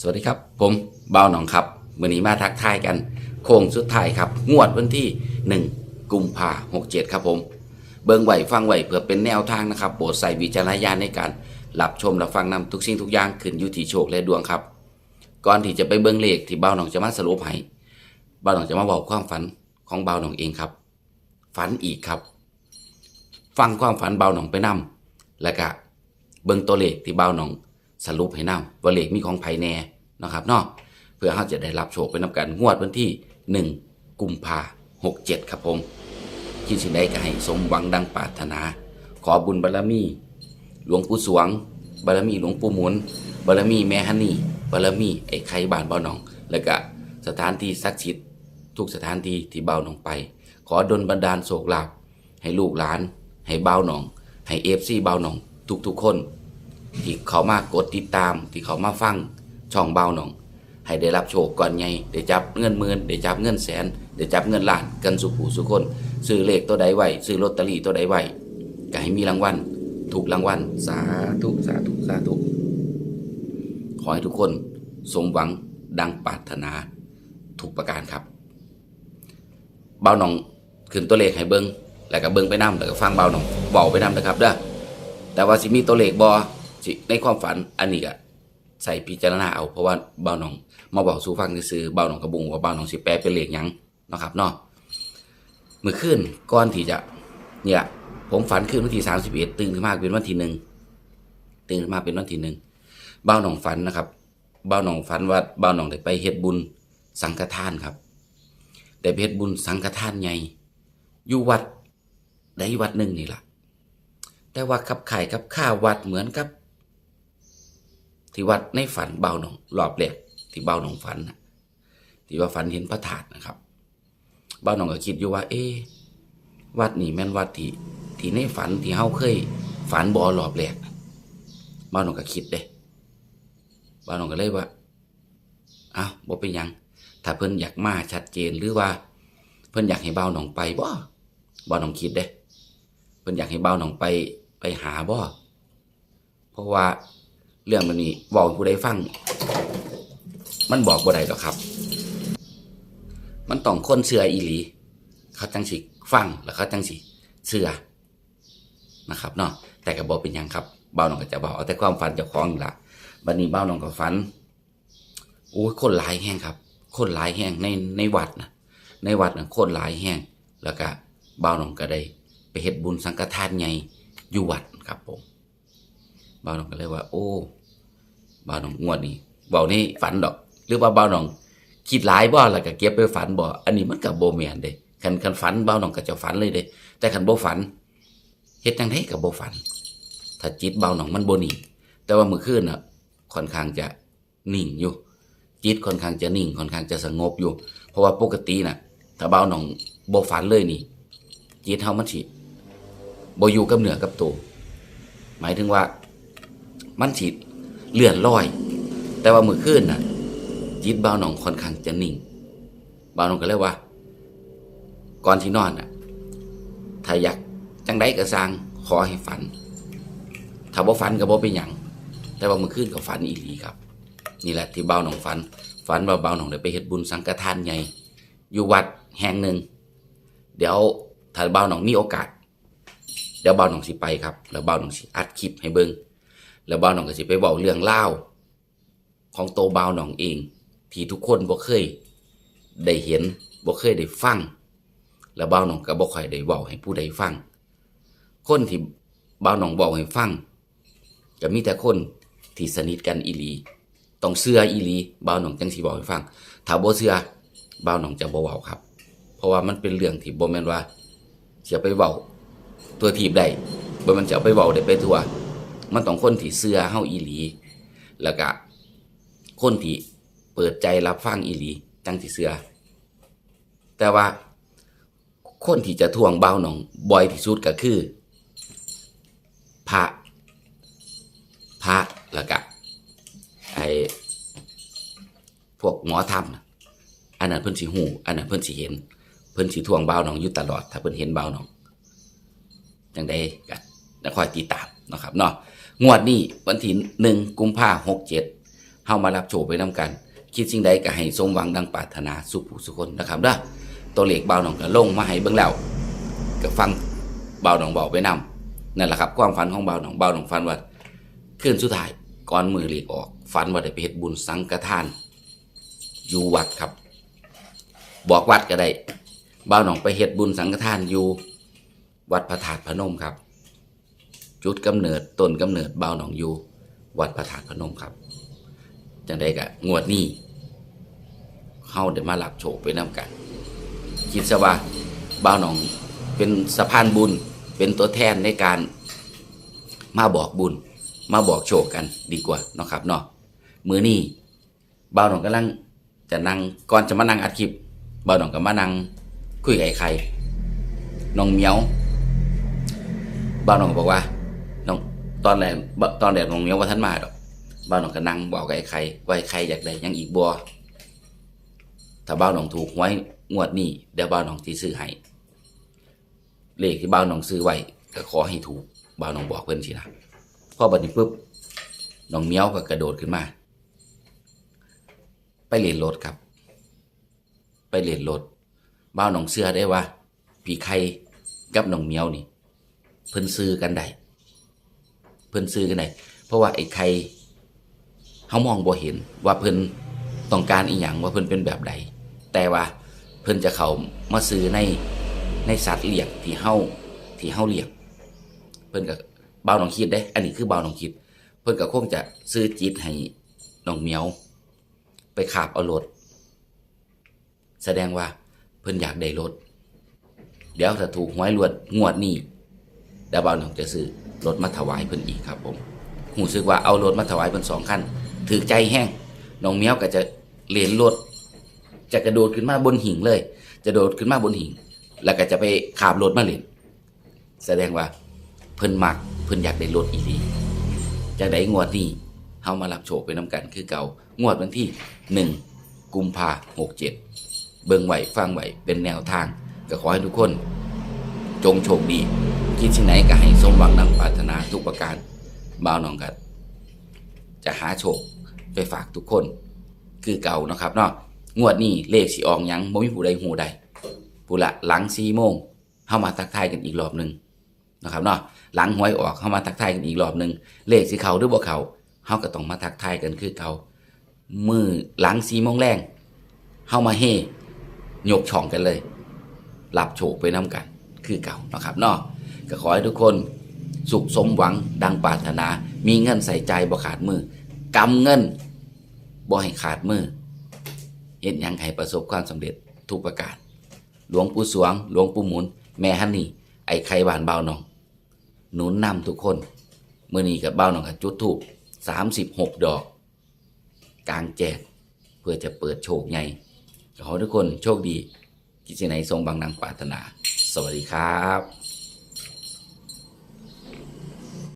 สวัสดีครับ ผมเบาหนองครับวันนี้มาทักทายกัน โค้งสุดท้ายครับ งวดวันที่ 1 กุมภาหกเจ็ดครับผม เบิ่งไหวฟังไหวเพื่อเป็นแนวทางนะครับโปรดใส่วิจารณญาณในการรับชมรับฟังนำทุกสิ่งทุกอย่างขึ้นอยู่ที่โชคและดวงครับ ก่อนที่จะไปเบิ่งเลขที่เบาหนองจะมาสรุปให้เบาหนองจะมาบอกความฝันของเบาหนองเองครับ ฝันอีกครับ ฟังความฝันเบาหนองไปนํแล้วก็เบิ่งตัวเลขที่เบาหนอง สรุปให้นํว่าเลขมีของไผแน่นะครับเนาะเพื่อเราจะได้รับโชคไปนำกันงวดวันที่ 1 กุมภาหกเจ็ดครับผมคิดสิ่งใดก็ให้สมหวังดังปรารถนา ขอบุญบารมี หลวงปู่สวง บารมีหลวงปู่หมุน บารมีแม่ฮันนี่บารมีไอ้ไข่บ้านเบาหนอง แล้วก็สถานที่ศักดิ์สิทธิ์ทุกสถานที่ที่เบาหนองไป ขอดลบันดาลโศกลาภให้ลูกหลาน ให้เบาหนอง ให้เอฟซีเบาหนอง ทุกๆคน ที่เขามากดติดตาม ที่เขามาฟังช่องเบาหนอง ให้ได้รับโชคก่อนไงได้จับเงินหมื่นได้จับเงินแสนได้จับเงินล้านกันสุขูสุขคนซื้อเลขตัวใดไว้ซื้อลอตเตอรี่ตัวใดไว้ก็ให้มีรางวัลถูกรางวัลสาธุสาธุสาธุขอให้ทุกคนสมหวังดังปรารถนาทุกประการครับ เบาหนองขึ้นตัวเลขให้เบิงแล้วก็เบิ้งไปนํแล้วก็ฟังเบาหนองเบาไปนํนะครับเด้อแต่ว่าสิมีตัวเลขบอ สิในความฝันอันนี้ก็ใส่พิจารณาเอาเพราะว่าเบาหนองมาบอกสู่ฟังซื้อเบาหนองกระบุงว่าเบาหนองสิแปลเป็นเลขหยังนะครับเนาะเมื่อคืนก่อนที่จะ เนี่ย ผมฝันคืนวันที่สามสิบเอ็ดตื่นขึ้นมาเป็นวันที่หนึ่งตื่นขึ้นมาเป็นวันที่หนึ่งเบาหนองฝันนะครับเบาหนองฝันว่าเบาหนองได้ไปเฮ็ดบุญสังฆทานครับได้ไปเฮ็ดบุญสังฆทานใหญ่อยู่วัดใดวัดหนึ่งนี่แหละแต่ว่าขับไข่ขับข้าวัดเหมือนกับ ที่วัดในฝันเบาหนองรอบแรกที่เบาหนองฝันนะที่ว่าฝันเห็นพระธาตุนะครับ เบาหนองก็คิดอยู่ว่า เอ๊วัดนี่แม่นวัดที่ที่ในฝันที่เฮาเคย ฝันบ่อรอบแรกเบาหนองก็คิดเด้เบาหนองก็เลยว่าอ้าวบ่เป็นยัง ถ้าเพิ่นอยากมาชัดเจนหรือว่า เพิ่นอยากให้เบาหนองไปบ่เบาหนองคิดเด้เพิ่นอยากให้เบาหนองไปไปหาบ่เพราะว่า เรื่องมันนี้บอกผู้ใดฟัง มันบอกบ่ได้หรอกครับ มันต้องคนเชื่ออีหลี เขาจังสิฟังแล้วเขาจังสิเชื่อนะครับเนาะแต่ก็บอกเป็นยังครับเบาหนองก็จะบอกเอาแต่ความฝันเจ้าของนี่ละบัดนี้เบาหนองก็ฝันโอ้ยคนหลายแห้งครับ คนหลายแห้งในในวัดนะในวัดนะคนหลายแห้งแล้วก็เบาหนองก็ได้ ไปเฮ็ดบุญสังฆทานไงอยู่วัดครับผม บ่าวน้องก็เลยว่า โอ้บ่าวน้องงวดนี้เบาวนี่ฝันดอก หรือว่าบ่าวน้องคิดหลายบ่แล้วก็เก็บไปฝันบ่อันนี้มันก็บ่แม่นเด้คันคันฝันบ่าวน้องก็จะฝันเลยเด้แต่คันโบฝันเฮ็ดจังไดก็บ่ฝัน ถ้าจิตบ่าวน้องมันโบนิ่งแต่ว่ามื้อคืนน่ะค่อนข้างจะนิ่งอยู่ จิตค่อนข้างจะนิ่งค่อนข้างจะสงบอยู่ เพราะว่าปกติน่ะถ้าบ่าวน้องโบฝันเลยนี่จิตเฮามันสิบ่อยู่กับเหนือกับตัวหมายถึงว่า มันสิเลื่อนลอย แต่ว่ามื้อคืนน่ะจิตบ่าวหนองค่อนข้างจะนิ่งบ่าวหนองก็เลยว่า ก่อนที่นอนน่ะ ถ้าอยากจังไดก็สร้างขอให้ฝัน ถ้าบ่ฝันก็บ่เป็นหยังแต่ว่ามื้อคืนก็ฝันอีหลีครับ นี่แหละที่บ่าวหนองฝัน ฝันว่าบ่าวหนองได้ไปเฮ็ดบุญสังฆทานใหญ่อยู่วัดแห่งหนึ่งเดี๋ยวถ้าบ่าวหนองมีโอกาส เดี๋ยวบ่าวหนองสิไปครับ แล้วบ่าวหนองสิอัดคลิปให้เบิ่ง แล้วบ่าวหนองก็สิไปเว้าเรื่องเล่าของโตบ่าวหนองเอง ที่ทุกคนบ่เคย ได้เห็นบ่เคยได้ฟัง แล้วบ่าวหนองก็บ่ค่อยได้เว้าให้ผู้ใดฟัง คนที่บ่าวหนองบอกให้ฟังก็มีแต่คนที่สนิทกันอีหลี ต้องเชื่ออีหลีบ่าวหนองจังสิบอกให้ฟัง ถ้าบ่เชื่อบ่าวหนองจะบ่เว้าครับ เพราะว่ามันเป็นเรื่องที่บ่แม่นว่าจะไปเว้าตัวทีบได้บ่มันจะเอาไปเว้าได้ไปทั่ว มันต้องคนที่เสื้อเฮาอีหลี แล้วก็คนที่เปิดใจรับฟังอีหลีจังสิเสื้อแต่ว่าคนที่จะทวงเบาหนองบ่อยที่สุดก็คือพระพระแล้วก็ไอพวกหมอธรรมอันนั้นเพิ่นสิหูอันนั้นเพิ่นสิเห็น เพิ่นสิทวงเบาหนองอยู่ตลอด ถ้าเพิ่นเห็นเบาหนองจังได้กันแล้วคอยติดตามนะครับเนาะ งวดนี้วันที่หนึ่งกุมภาหกเจ็ดเฮามารับโชคไปนํกัน คิดสิ่งใดก็ให้สมหวังดังปรารถนาสุขผู้สุคนนะครับเด้อตัวเลขเบาหนองก็ลงมาให้เบิ่งแล้วก็ฟังเบาหนองบอกไปนํนั่นแหละครับความฝันของเบาหนองเบาหนองฝันว่าคืนสุดท้ายก่อนมือเลขออกฝันว่าได้ไปเฮ็ดบุญสังฆทาน อยู่วัดครับ บอกวัดก็ได้เบาหนองไปเฮ็ดบุญสังฆทานอยู่ วัดพระธาตุพนมครับ จุดกำเนิดต้นกำเนิดเบาหนองยูวัดพระธาตุพนมครับ จังได้กะงวดนี้เฮาได้มารับโชคไปนํกัน คิดซะว่าบ่าหนองเป็นสะพานบุญเป็นตัวแทนในการมาบอกบุญ มาบอกโชคกันดีกว่าเนาะครับเนาะมือนี้บ่าวหนองกำลังจะนั่งก่อนจะมานั่งอัดคลิปบ่าวหนองก็มานั่งคุยกับไอ้ใครน้องเมียวบ่าวหนองบอกว่า ตอนแรกตอนแรกน้องเมียวว่าท่านมาดอกบ่าวหนองก็นั่งบอกกับไอ้ใครว่าไอ้ใครอยากได้ยังอีกบ่ถ้าบ่าวหนองถูกหวยงวดนี้เดี๋ยวบ่าวหนองสิซื้อให้เลขที่บ่าวหนองซื้อไว้ก็ขอให้ถูกบ่าวหนองบอกเพิ่อนสินะพอบัดนี้ปุ๊บน้องเมียวก็กระโดดขึ้นมา ไปเรียนรถครับ ไปเรียนรถบ้าวหนองเสื้อได้ว่าพี่ไข่กับน้องเมียวนี่ เพิ่นซื้อกันได้ เพิ่นซื้อกันได้เพราะว่าไอ้ไข่เฮามองบ่เห็นว่าเพิ่นต้องการอีหยังว่าเพิ่นเป็นแบบใด แต่ว่าเพิ่นจะเขามาซื้อในในสัตว์เลี้ยงที่เฮาที่เฮาเลี้ยง เพิ่นก็บ่าหนองคิดเด้ อันนี้คือเบาหนองคิด เพิ่นก็คงจะซื้อจิตให้น้องเหมียว ไปขาบเอารถแสดงว่าเพิ่นอยากได้รถเดี๋ยวถ้าถูกหวยรวดงวดนี้เดี๋ยวบ่าหนองจะซื้อ รถมาถวายเพิ่นอีกครับผมหูซึกว่าเอารถมาถวายเพิ่นสองคันถือใจแห้งน้องเมียวก็จะเลียนรถจะกระโดดขึ้นมาบนหิ่งเลย จะโดดขึ้นมาบนหิ่งแล้วก็จะไปขาบรถมาเล่นแสดงว่าเพิ่นมักเพิ่นอยากได้รถอีดีจากได้งวดนี้เฮามารับโชคไปน้ำกันคือเก่างวดวันที่หนึ่งกุมภาหกเจ็ดเบิ่งไหวฟังไหวเป็นแนวทาง ก็ขอให้ทุกคน จงโชคดี คิดที่ไหนก็ให้สมหวังดังปรารถนาทุกประการบ่าวน้องกัจะหาโชคไปฝากทุกคน คือเก่านะครับเนาะงวดนี้เลขสีออกหยังบ่มีผู้ใดหูใดผู้ละหลังสี่โมงเฮามาทักทายกันอีกรอบหนึ่งนะครับเนาะหลังหวยออกเฮามาทักทายกันอีกรอบหนึ่งเลขสีเขาหรือบ่เขาเฮาก็ต้องมาทักทายกันคือเก่ามือหลังสีโมงแรงเฮามาเฮยกช่องกันเลยรับโชคไปน้ำกัน คือเก่านะครับเนาะ ก็ขอให้ทุกคน สุขสมหวังดังปรารถนา มีเงินใส่ใจบ่ขาดมือกำเงินบ่ให้ขาดมือเห็นยังให้ประสบความสำเร็จทุกประการ หลวงปู่สวง หลวงปู่หมุน แม่ฮันนี่ ไอ้ไข่บานเบาหนอง หนุนนำทุกคนเมื่อนี้กับเบ้าหนองกับจุดถูกสามสิบหกดอก กลางแจกเพื่อจะเปิดโชคใหญ่ขอทุกคนโชคดี กิจไหนทรงบางนางปรารถนา สวัสดีครับ